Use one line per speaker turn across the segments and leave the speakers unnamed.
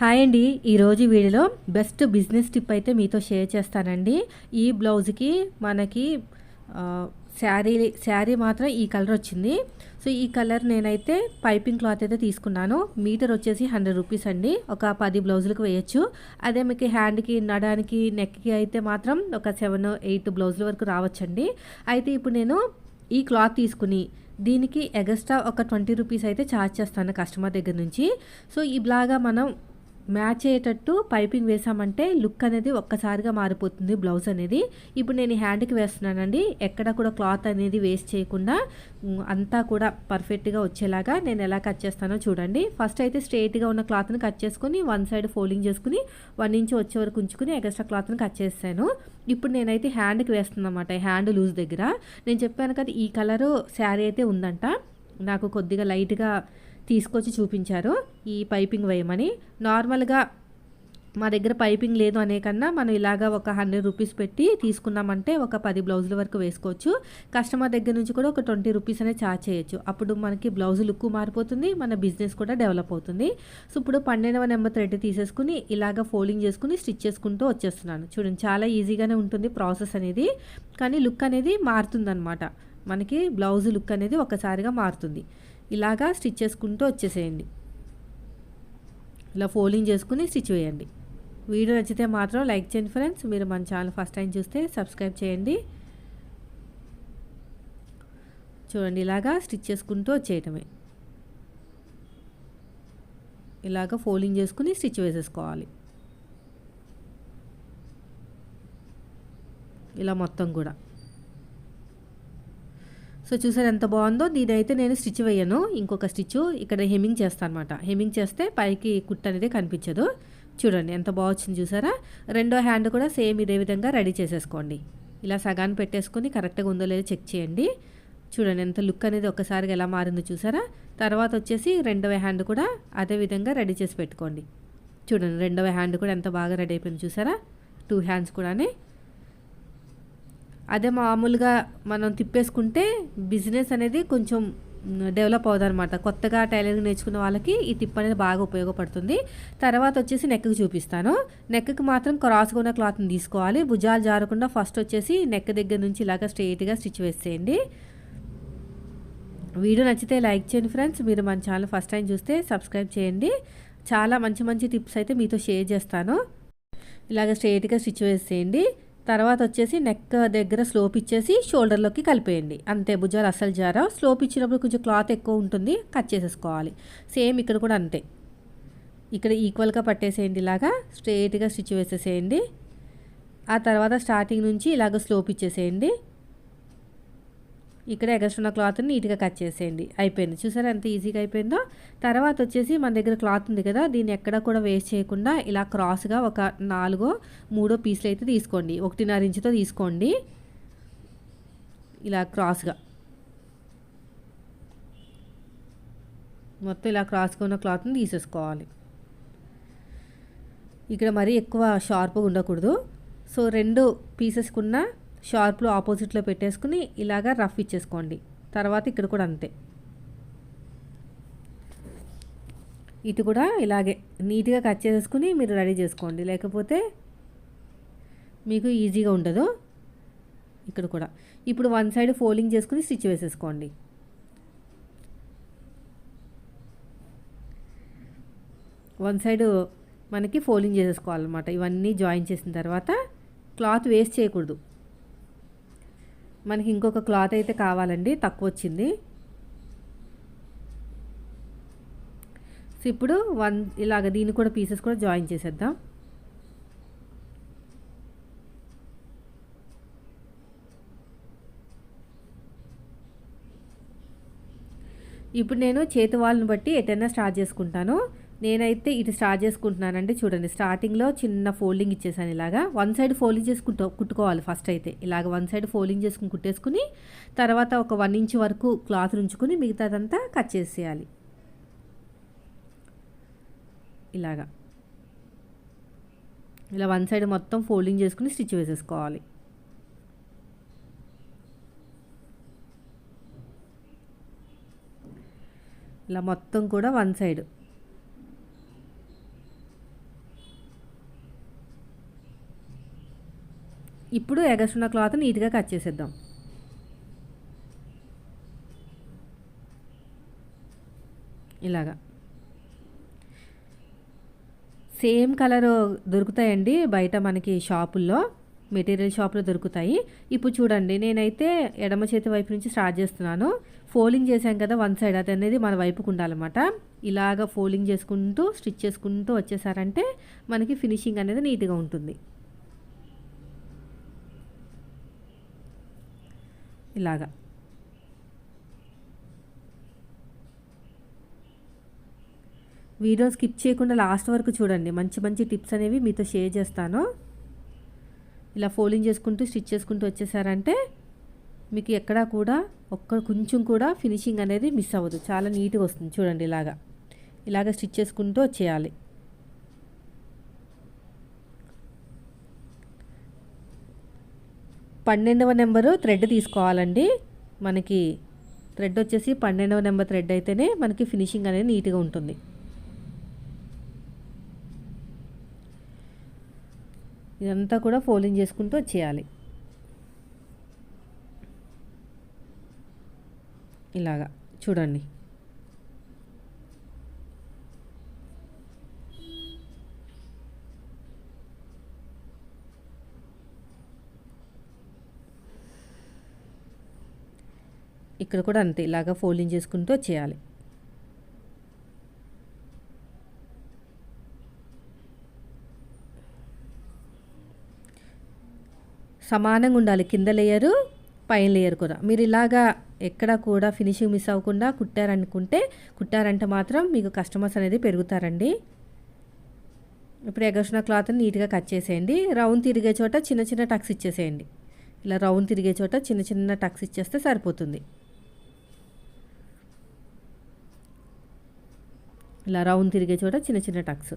Hi అండి. ఈరోజు వీడియోలో బెస్ట్ బిజినెస్ టిప్ అయితే మీతో షేర్ చేస్తానండి. ఈ బ్లౌజ్కి మనకి శారీ శారీ మాత్రం ఈ కలర్ వచ్చింది. సో ఈ కలర్ నేనైతే పైపింగ్ క్లాత్ అయితే తీసుకున్నాను. మీటర్ వచ్చేసి హండ్రెడ్ రూపీస్ అండి. ఒక పది బ్లౌజులకు వేయచ్చు. అదే మీకు హ్యాండ్కి నడానికి నెక్కి అయితే మాత్రం ఒక సెవెన్ ఎయిట్ బ్లౌజుల వరకు రావచ్చండి. అయితే ఇప్పుడు నేను ఈ క్లాత్ తీసుకుని దీనికి ఎగస్ట్రా ఒక ట్వంటీ రూపీస్ అయితే ఛార్జ్ చేస్తాను కస్టమర్ దగ్గర నుంచి. సో ఇలాగా మనం మ్యాచ్ అయ్యేటట్టు పైపింగ్ వేసామంటే లుక్ అనేది ఒక్కసారిగా మారిపోతుంది బ్లౌజ్ అనేది. ఇప్పుడు నేను ఈ హ్యాండ్కి వేస్తున్నానండి. ఎక్కడ కూడా క్లాత్ అనేది వేస్ట్ చేయకుండా అంతా కూడా పర్ఫెక్ట్గా వచ్చేలాగా నేను ఎలా కట్ చేస్తానో చూడండి. ఫస్ట్ అయితే స్ట్రైట్గా ఉన్న క్లాత్ని కట్ చేసుకుని వన్ సైడ్ ఫోల్డింగ్ చేసుకుని వన్ ఇంచ్ వచ్చే వరకు ఉంచుకుని ఎక్స్ట్రా క్లాత్ని కట్ చేస్తాను ఇప్పుడు నేనైతే హ్యాండ్కి వేస్తున్నాను అనమాట హ్యాండ్ లూజ్ దగ్గర. నేను చెప్పాను కదా ఈ కలరు శారీ అయితే ఉందంట. నాకు కొద్దిగా లైట్గా తీసుకొచ్చి చూపించారు. ఈ పైపింగ్ వేయమని. నార్మల్గా మా దగ్గర పైపింగ్ లేదు అనే కన్నా మనం ఇలాగా ఒక హండ్రెడ్ రూపీస్ పెట్టి తీసుకున్నామంటే ఒక పది బ్లౌజుల వరకు వేసుకోవచ్చు. కస్టమర్ దగ్గర నుంచి కూడా ఒక ట్వంటీ రూపీస్ అనే ఛార్జ్ చేయొచ్చు. అప్పుడు మనకి బ్లౌజ్ లుక్ మారిపోతుంది మన బిజినెస్ కూడా డెవలప్ అవుతుంది. సో ఇప్పుడు పన్నెండవ నెంబర్ థ్రెడ్ తీసేసుకుని ఇలాగ ఫోల్డింగ్ చేసుకుని స్టిచ్ చేసుకుంటూ వచ్చేస్తున్నాను. చూడండి చాలా ఈజీగానే ఉంటుంది ప్రాసెస్ అనేది. కానీ లుక్ అనేది మారుతుందన్నమాట. మనకి బ్లౌజ్ లుక్ అనేది ఒకసారిగా మారుతుంది. ఇలాగా స్టిచ్ చేసుకుంటూ వచ్చేసేయండి. ఇలా ఫోల్డింగ్ చేసుకుని స్టిచ్ వేయండి. వీడియో నచ్చితే మాత్రం లైక్ చేయండి ఫ్రెండ్స్. మీరు మన ఛానల్ ఫస్ట్ టైం చూస్తే సబ్స్క్రైబ్ చేయండి. చూడండి ఇలాగా స్టిచ్ చేసుకుంటూ వచ్చేయటమే. ఇలాగ ఫోల్డింగ్ చేసుకుని స్టిచ్ వేసేసుకోవాలి. ఇలా మొత్తం కూడా. సో చూసారు ఎంత బాగుందో. దీనైతే నేను స్టిచ్ వేయను. ఇంకొక స్టిచ్ ఇక్కడ హెమ్మింగ్ చేస్తాను అనమాట హెమ్మింగ్ చేస్తే పైకి కుట్ అనేది కనిపించదు. చూడండి ఎంత బాగా వచ్చింది చూసారా? రెండో హ్యాండ్ కూడా సేమ్ ఇదే విధంగా రెడీ చేసేసుకోండి. ఇలా సగాన్ని పెట్టేసుకొని కరెక్ట్గా ఉందో లేదో చెక్ చేయండి. చూడండి ఎంత లుక్ అనేది ఒక్కసారిగా ఎలా మారిందో చూసారా? తర్వాత వచ్చేసి రెండవ హ్యాండ్ కూడా అదే విధంగా రెడీ చేసి పెట్టుకోండి. చూడండి రెండవ హ్యాండ్ కూడా ఎంత బాగా రెడీ అయిపోయింది చూసారా? టూ హ్యాండ్స్ కూడానే. అదే మామూలుగా మనం తిప్పేసుకుంటే బిజినెస్ అనేది కొంచెం డెవలప్ అవుదనమాట కొత్తగా టైలరింగ్ నేర్చుకున్న వాళ్ళకి ఈ టిప్ అనేది బాగా ఉపయోగపడుతుంది. తర్వాత వచ్చేసి నెక్కి చూపిస్తాను. నెక్కి మాత్రం క్రాస్గా ఉన్న క్లాత్ని తీసుకోవాలి. భుజాలు జారకుండా ఫస్ట్ వచ్చేసి నెక్ దగ్గర నుంచి ఇలాగ స్ట్రెయిట్గా స్టిచ్ వేసేయండి. వీడియో నచ్చితే లైక్ చేయండి ఫ్రెండ్స్. మీరు మన ఛానల్ ఫస్ట్ టైం చూస్తే సబ్స్క్రైబ్ చేయండి. చాలా మంచి మంచి టిప్స్ అయితే మీతో షేర్ చేస్తాను. ఇలాగ స్ట్రెయిట్గా స్టిచ్ వేసేయండి. తర్వాత వచ్చేసి నెక్ దగ్గర స్లోప్ ఇచ్చేసి షోల్డర్లోకి కలిపేయండి. అంతే భుజాలు అస్సలు జారా స్లోప్ ఇచ్చినప్పుడు కొంచెం క్లాత్ ఎక్కువ ఉంటుంది కట్ చేసేసుకోవాలి. సేమ్ ఇక్కడ కూడా అంతే. ఇక్కడ ఈక్వల్గా పట్టేసేయండి ఇలాగా. స్ట్రైట్గా స్టిచ్ వేసేసేయండి. ఆ తర్వాత స్టార్టింగ్ నుంచి ఇలాగ స్లోప్ ఇచ్చేసేయండి. ఇక్కడ ఎగస్ట్రున్న క్లాత్ని నీట్గా కట్ చేసేయండి. అయిపోయింది. చూసారా ఎంత ఈజీగా అయిపోయిందో? తర్వాత వచ్చేసి మన దగ్గర క్లాత్ ఉంది కదా దీన్ని ఎక్కడ కూడా వేస్ట్ చేయకుండా ఇలా క్రాస్గా ఒక నాలుగో మూడో పీసులు అయితే తీసుకోండి. ఒకటిన్నర ఇంచుతో తీసుకోండి. ఇలా క్రాస్గా. మొత్తం ఇలా క్రాస్గా ఉన్న క్లాత్ని తీసేసుకోవాలి. ఇక్కడ మరీ ఎక్కువ షార్ప్గా ఉండకూడదు. సో రెండు పీసెస్కున్న షార్ప్లో ఆపోజిట్లో పెట్టేసుకుని ఇలాగా రఫ్ ఇచ్చేసుకోండి. తర్వాత ఇక్కడ కూడా అంతే. ఇటు కూడా ఇలాగే నీట్గా కట్ చేసేసుకుని మీరు రెడీ చేసుకోండి. లేకపోతే మీకు ఈజీగా ఉండదు. ఇక్కడ కూడా. ఇప్పుడు వన్ సైడ్ ఫోల్డింగ్ చేసుకుని స్టిచ్ వేసేసుకోండి. వన్ సైడ్ మనకి ఫోల్డింగ్ చేసేసుకోవాలన్నమాట ఇవన్నీ జాయిన్ చేసిన తర్వాత క్లాత్ వేస్ట్ చేయకూడదు. మనకి ఇంకొక క్లాత్ అయితే కావాలండి తక్కువ వచ్చింది సో ఇప్పుడు వన్ ఇలాగ దీన్ని కూడా పీసెస్ కూడా జాయిన్ చేసేద్దాం. ఇప్పుడు నేను చేతి వాళ్ళని బట్టి ఎటైనా స్టార్ట్ చేసుకుంటాను. నేనైతే ఇటు స్టార్ట్ చేసుకుంటున్నానండి. చూడండి స్టార్టింగ్లో చిన్న ఫోల్డింగ్ ఇచ్చేసాను ఇలాగా. వన్ సైడ్ ఫోల్డింగ్ చేసుకుంటూ కుట్టుకోవాలి ఫస్ట్ అయితే. ఇలాగ వన్ సైడ్ ఫోల్డింగ్ చేసుకుని కుట్టేసుకుని తర్వాత ఒక వన్ ఇంచ్ వరకు క్లాత్ ఉంచుకుని మిగతాదంతా కట్ చేసేయాలి. ఇలాగా. ఇలా వన్ సైడ్ మొత్తం ఫోల్డింగ్ చేసుకుని స్టిచ్ వేసేసుకోవాలి. ఇలా మొత్తం కూడా వన్ సైడ్. ఇప్పుడు ఎగస్టున్న క్లాత్ నీట్గా కట్ చేసేద్దాం. ఇలాగా. సేమ్ కలర్ దొరుకుతాయండి బయట మనకి షాపుల్లో. మెటీరియల్ షాప్లో దొరుకుతాయి. ఇప్పుడు చూడండి నేనైతే ఎడమ చేతి వైపు నుంచి స్టార్ట్ చేస్తున్నాను. ఫోల్డింగ్ చేశాం కదా వన్ సైడ్ అది అనేది మన వైపుకు ఉండాలన్నమాట. ఇలాగ ఫోల్డింగ్ చేసుకుంటూ స్టిచ్ చేసుకుంటూ వచ్చేసారంటే మనకి ఫినిషింగ్ అనేది నీట్గా ఉంటుంది. ఇలాగా. వీడియో స్కిప్ చేయకుండా లాస్ట్ వరకు చూడండి. మంచి మంచి టిప్స్ అనేవి మీతో షేర్ చేస్తాను. ఇలా ఫోల్డింగ్ చేసుకుంటూ స్టిచ్ చేసుకుంటూ వచ్చేసారంటే మీకు ఎక్కడా కూడా ఒక్క కొంచెం కూడా ఫినిషింగ్ అనేది మిస్ అవ్వదు. చాలా నీట్గా వస్తుంది. చూడండి ఇలాగా. ఇలాగ స్టిచ్ చేసుకుంటూ వచ్చేయాలి. పన్నెండవ నెంబరు థ్రెడ్ తీసుకోవాలండి. మనకి థ్రెడ్ వచ్చేసి పన్నెండవ నెంబర్ థ్రెడ్ అయితేనే మనకి ఫినిషింగ్ అనేది నీట్గా ఉంటుంది. ఇదంతా కూడా ఫోల్డింగ్ చేసుకుంటూ వచ్చేయాలి. ఇలాగా చూడండి. ఇక్కడ కూడా అంతే ఇలాగా ఫోల్డింగ్ చేసుకుంటూ చేయాలి సమానంగా ఉండాలి కింద లేయరు పైన లేయర్ కూడా. మీరు ఇలాగా ఎక్కడ కూడా ఫినిషింగ్ మిస్ అవ్వకుండా కుట్టారనుకుంటే కుట్టారంటే మాత్రం మీకు కస్టమర్స్ అనేది పెరుగుతారండి. ఇప్పుడు ఎగసిన క్లాత్ని నీట్గా కట్ చేసేయండి. రౌండ్ తిరిగే చోట చిన్న చిన్న టక్స్ ఇచ్చేసేయండి. ఇలా రౌండ్ తిరిగే చోట చిన్న చిన్న టక్స్ ఇచ్చేస్తే సరిపోతుంది. ఇలా రౌండ్ తిరిగే చోట చిన్న చిన్న టక్స్.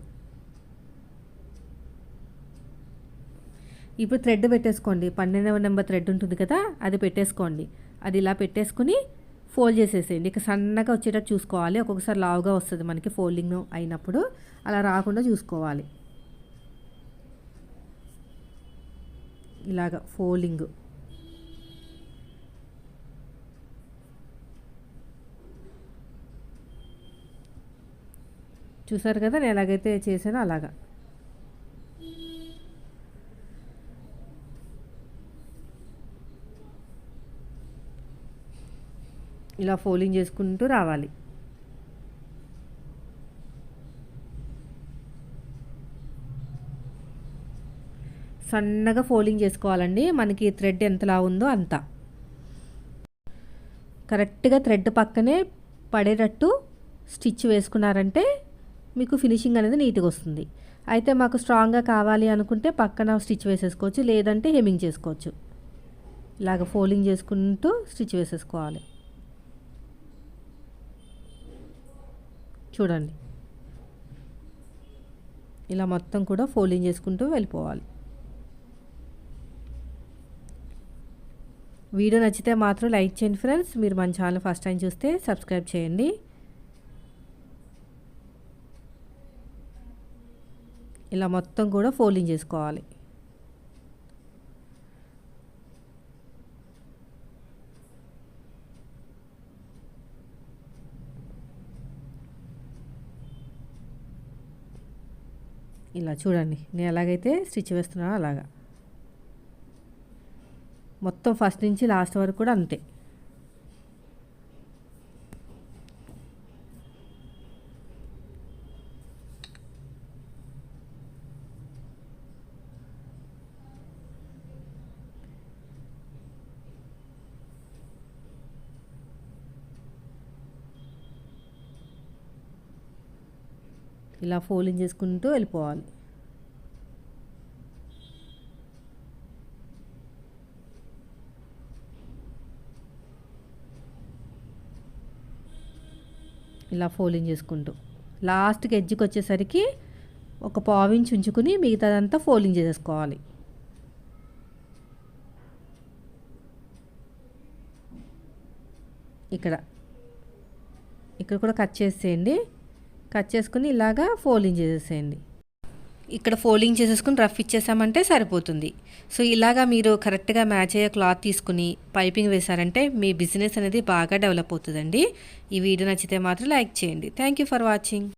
ఇప్పుడు థ్రెడ్ పెట్టేసుకోండి. పన్నెండవ నెంబర్ థ్రెడ్ ఉంటుంది కదా అది పెట్టేసుకోండి. అది ఇలా పెట్టేసుకుని ఫోల్డ్ చేసేసేయండి. ఇక సన్నగా వచ్చేటట్టు చూసుకోవాలి. ఒక్కొక్కసారి లావుగా వస్తుంది మనకి ఫోల్డింగ్ అయినప్పుడు. అలా రాకుండా చూసుకోవాలి. ఇలాగ ఫోల్డింగ్. చూసారు కదా నేను ఎలాగైతే చేశానో అలాగా. ఇలా ఫోలింగ్ చేసుకుంటూ రావాలి. సన్నగా ఫోల్డింగ్ చేసుకోవాలండి. మనకి థ్రెడ్ ఎంతలా ఉందో అంత. కరెక్ట్గా థ్రెడ్ పక్కనే పడేటట్టు స్టిచ్ వేసుకున్నారంటే మీకు ఫినిషింగ్ అనేది నీట్గా వస్తుంది. అయితే మాకు స్ట్రాంగ్గా కావాలి అనుకుంటే పక్కన స్టిచ్ వేసేసుకోవచ్చు లేదంటే హెమింగ్ చేసుకోవచ్చు. ఇలాగ ఫోల్డింగ్ చేసుకుంటూ స్టిచ్ వేసేసుకోవాలి. చూడండి. ఇలా మొత్తం కూడా ఫోల్డింగ్ చేసుకుంటూ వెళ్ళిపోవాలి. వీడియో నచ్చితే మాత్రం లైక్ చేయండి ఫ్రెండ్స్. మీరు మన ఛానల్ ఫస్ట్ టైం చూస్తే సబ్స్క్రైబ్ చేయండి. ఇలా మొత్తం కూడా ఫోల్డింగ్ చేసుకోవాలి. ఇలా చూడండి నేను ఎలాగైతే స్టిచ్ వేస్తున్నానో అలాగా. మొత్తం ఫస్ట్ నుంచి లాస్ట్ వరకు కూడా అంతే. ఇలా ఫోల్డింగ్ చేసుకుంటూ వెళ్ళిపోవాలి. ఇలా ఫోల్డింగ్ చేసుకుంటూ. లాస్ట్కి ఎడ్జ్కి వచ్చేసరికి ఒక పావించి ఉంచుకుని మిగతాదంతా ఫోల్డింగ్ చేసేసుకోవాలి. ఇక్కడ. ఇక్కడ కూడా కట్ చేసేయండి. కట్ చేసుకుని ఇలాగా ఫోల్డింగ్ చేసేసేయండి. ఇక్కడ ఫోల్డింగ్ చేసేసుకుని రఫ్ ఇచ్చేసామంటే సరిపోతుంది. సో ఇలాగా మీరు కరెక్ట్గా మ్యాచ్ అయ్యే క్లాత్ తీసుకుని పైపింగ్ వేశారంటే మీ బిజినెస్ అనేది బాగా డెవలప్ అవుతుందండి. ఈ వీడియో నచ్చితే మాత్రం లైక్ చేయండి. Thank you for watching.